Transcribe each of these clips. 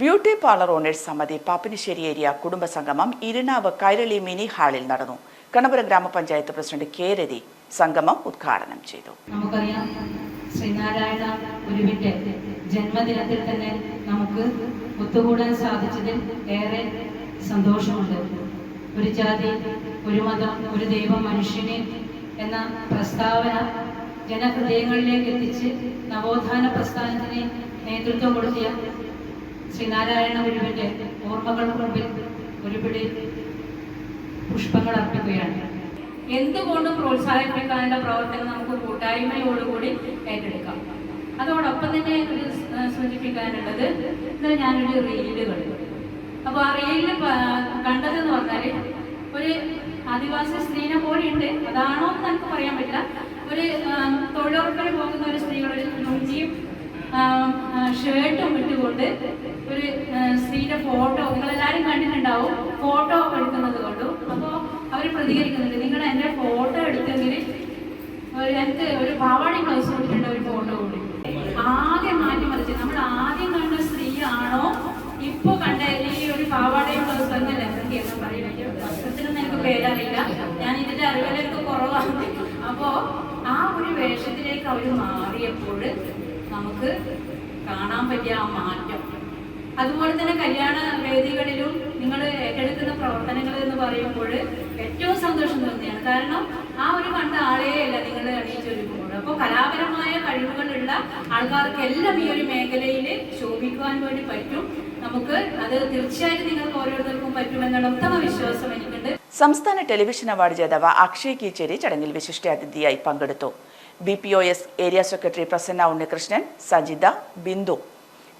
Beauty parlour owners സമിതി Pappinisseri area കുടുംബ സംഗമം ഇരുനാവ് കൈരളി മിനി ഹാളിൽ നടന്നു. കണ്ണപുരം ഗ്രാമപഞ്ചായത്ത് പ്രസിഡന്റ് കെ രതി സംഗമം ഉദ്ഘാടനം ചെയ്തു. നമുക്കറിയാം ശ്രീനാരായണ ഗുരുവിന്റെ ജന്മദിനത്തിൽ തന്നെ നമുക്ക് ഒത്തുകൂടാൻ സാധിച്ചതിൽ ഏറെ സന്തോഷമുണ്ട്. ഒരു ജാതി ഒരു മതം ഒരു ദൈവം മനുഷ്യനെ എന്ന പ്രസ്താവന ജനഹൃദയങ്ങളിലേക്ക് എത്തിച്ച് നവോത്ഥാന പ്രസ്ഥാനത്തിന് നേതൃത്വം കൊടുത്തിയ ശ്രീനാരായണ ഗുരുവിന്റെ ഓർമ്മകൾക്ക് മുമ്പിൽ ഒരുപിടി പുഷ്പങ്ങൾ അർപ്പിക്കുകയാണ്. എന്തുകൊണ്ടും പ്രോത്സാഹിപ്പിക്കാനുള്ള പ്രവർത്തനം നമുക്ക് കൂട്ടായ്മയോടുകൂടി ഏറ്റെടുക്കാം. അതോടൊപ്പം തന്നെ ഒരു സൂചിപ്പിക്കാനുള്ളത് ഇന്നലെ ഞാനൊരു റീൽ കണ്ടു അപ്പോൾ ആ റീലിൽ കണ്ടതെന്ന് പറഞ്ഞാൽ ഒരു ആദിവാസി സ്ത്രീനെ ഉണ്ട് അതാണോ എന്ന് നമുക്ക് പറയാൻ പറ്റില്ല. ഒരു തൊഴിലുറപ്പിന് പോകുന്ന ഒരു സ്ത്രീകളുടെ ലുഞ്ചിയും ഷർട്ടും ഇട്ടുകൊണ്ട് ഒരു സ്ത്രീയുടെ ഫോട്ടോ നിങ്ങളെല്ലാവരും കണ്ടിട്ടുണ്ടാവും. ഫോട്ടോ എടുക്കുന്നത് കൊണ്ടു. അപ്പോൾ അവർ പ്രതികരിക്കുന്നുണ്ട്. നിങ്ങൾ എന്റെ ഫോട്ടോ എടുത്തെങ്കിൽ എനിക്ക് ഒരു പാവാടി ബ്ലൗസ് കൊടുത്തിട്ടുണ്ട് ഒരു ഫോട്ടോ കൂടി. ആകെ മാറ്റി മറിച്ച് നമ്മൾ ആദ്യം കണ്ട സ്ത്രീ ആണോ ഇപ്പൊ കണ്ട ഈ ഒരു പാവാടയും ബ്ലൗസ് തന്നെ എന്ന് പറയുന്നത്. എനിക്ക് പേരറിയില്ല. ഞാൻ ഇതിന്റെ അറിവിലൊക്കെ കുറവാണ്. അപ്പോ ആ ഒരു വേഷത്തിലേക്ക് അവർ മാറിയപ്പോൾ നമുക്ക് കാണാൻ പറ്റിയ ആ മാറ്റം. അതുപോലെ തന്നെ കല്യാണ വേദികളിലും നിങ്ങൾ ഏറ്റെടുക്കുന്ന പ്രവർത്തനങ്ങൾ എന്ന് പറയുമ്പോൾ ഏറ്റവും സന്തോഷം തോന്നിയാണ്. കാരണം ആ ഒരു കണ്ട ആളെയല്ല നിങ്ങൾ അണിയിച്ചൊരുക്കുമ്പോൾ അപ്പോൾ കലാപരമായ കഴിവുകളുള്ള ആൾക്കാർക്കെല്ലാം ഈ ഒരു മേഖലയിൽ ശോഭിക്കുവാൻ വേണ്ടി പറ്റും. നമുക്ക് അത് തീർച്ചയായിട്ടും നിങ്ങൾക്ക് ഓരോരുത്തർക്കും പറ്റുമെന്നുള്ള ഉത്തമ വിശ്വാസം എനിക്കുണ്ട്. സംസ്ഥാന ടെലിവിഷൻ അവാർഡ് ജേതാവ് അക്ഷയ് കീച്ചേരി ചടങ്ങിൽ വിശിഷ്ടാതിഥിയായി പങ്കെടുത്തു. B P O S area secretary Prasanna Unnikrishnan Sajitha Bindu.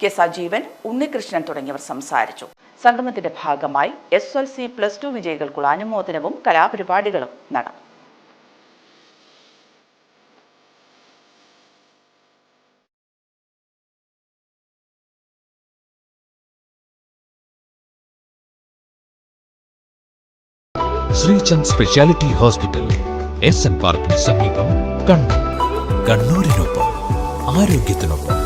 K Sajeevan Unnikrishnan തുടങ്ങിയവർ സംസാരിച്ചു. സംഗമത്തിന്റെ ഭാഗമായി S L C plus two വിജയികൾക്കുള്ള അനുമോദനവും കലാപരിപാടികളും നടന്നു. Sreechand speciality hospital S N പാർക്കിന് സമീപം കണ്ണൂർ. കണ്ണൂരിനൊപ്പം ആരോഗ്യത്തിനൊപ്പം.